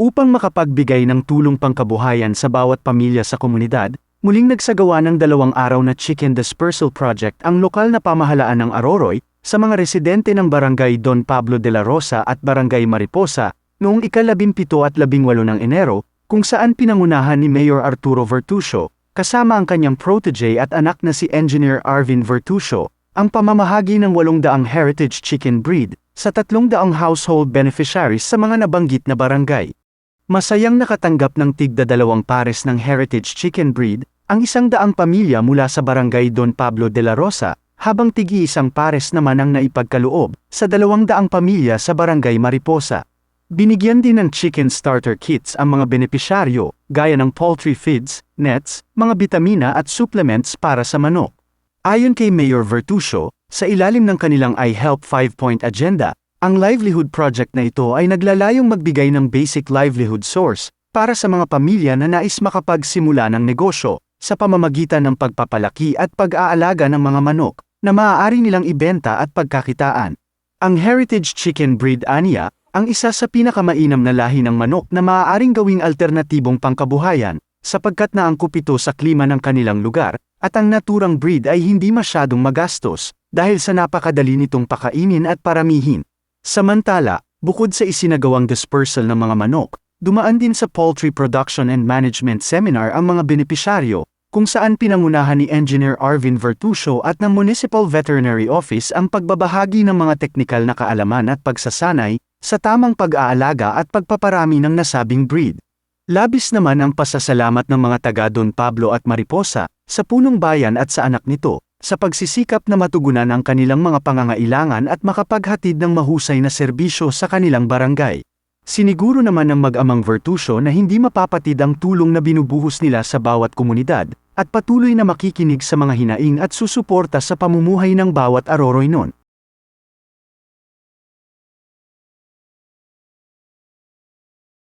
Upang makapagbigay ng tulong pangkabuhayan sa bawat pamilya sa komunidad, muling nagsagawa ng dalawang araw na Chicken Dispersal Project ang lokal na pamahalaan ng Aroroy sa mga residente ng Barangay Don Pablo de la Rosa at Barangay Mariposa noong ikalabimpito at labingwalo ng Enero, kung saan pinangunahan ni Mayor Arturo Vertusio, kasama ang kanyang protege at anak na si Engineer Arvin Vertusio, ang pamamahagi ng 800 heritage chicken breed sa 300 household beneficiaries sa mga nabanggit na barangay. Masayang nakatanggap ng tigda dalawang pares ng heritage chicken breed, ang isang daang pamilya mula sa barangay Don Pablo de la Rosa, habang tigi isang pares naman ang naipagkaloob sa dalawang daang pamilya sa barangay Mariposa. Binigyan din ng chicken starter kits ang mga benepisyaryo, gaya ng poultry feeds, nets, mga bitamina at supplements para sa manok. Ayon kay Mayor Vertusio, sa ilalim ng kanilang iHelp 5-point agenda, ang livelihood project na ito ay naglalayong magbigay ng basic livelihood source para sa mga pamilya na nais makapagsimula ng negosyo sa pamamagitan ng pagpapalaki at pag-aalaga ng mga manok na maaari nilang ibenta at pagkakitaan. Ang heritage chicken breed aniya ang isa sa pinakamainam na lahi ng manok na maaaring gawing alternatibong pangkabuhayan sapagkat naangkop ito sa klima ng kanilang lugar at ang naturang breed ay hindi masyadong magastos dahil sa napakadali nitong pakainin at paramihin. Samantala, bukod sa isinagawang dispersal ng mga manok, dumaan din sa Poultry Production and Management Seminar ang mga benepisyaryo, kung saan pinangunahan ni Engineer Arvin Vertusio at ng Municipal Veterinary Office ang pagbabahagi ng mga teknikal na kaalaman at pagsasanay sa tamang pag-aalaga at pagpaparami ng nasabing breed. Labis naman ang pasasalamat ng mga taga Don Pablo at Mariposa sa punong bayan at sa anak nito sa pagsisikap na matugunan ang kanilang mga pangangailangan at makapaghatid ng mahusay na serbisyo sa kanilang barangay. Siniguro naman ng mag-amang Vertusio na hindi mapapatid ang tulong na binubuhos nila sa bawat komunidad at patuloy na makikinig sa mga hinaing at susuporta sa pamumuhay ng bawat aroroy nun.